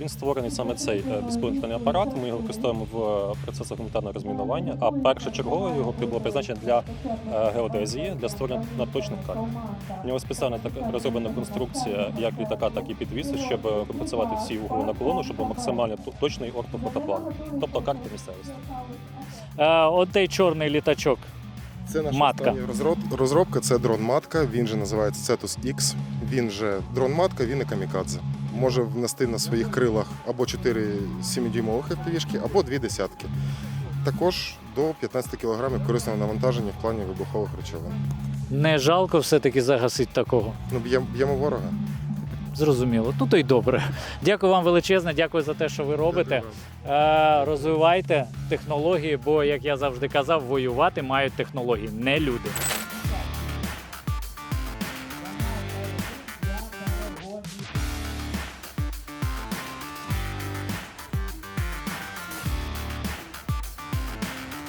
Він створений саме цей безпілотний апарат. Ми його використовуємо в е, процесах гуманітарного розмінування. А першочергово його було призначено для е, геодезії, для створення точних карт. У нього спеціально так розроблена конструкція як літака, так і підвісу, щоб компенсувати всі угли наклону, щоб був максимально точний ортофотоплан, тобто карти місцевості. Е, от той чорний літачок. Це наша Матка. остання розробка, це дрон матка. Він же називається Cetus X. Він же дрон матка, він і камікадзе. Може внести на своїх крилах або 4 7-дюймових FPV-шки, або 2 десятки. Також до 15 кг корисного навантаження в плані вибухових речовин. Не жалко все-таки загасити такого. Ну, б'ємо б'ємо ворога. Зрозуміло. Ну то й добре. Дякую вам величезне, дякую за те, що ви робите. Е, розвивайте технології, бо, як я завжди казав, воювати мають технології, не люди.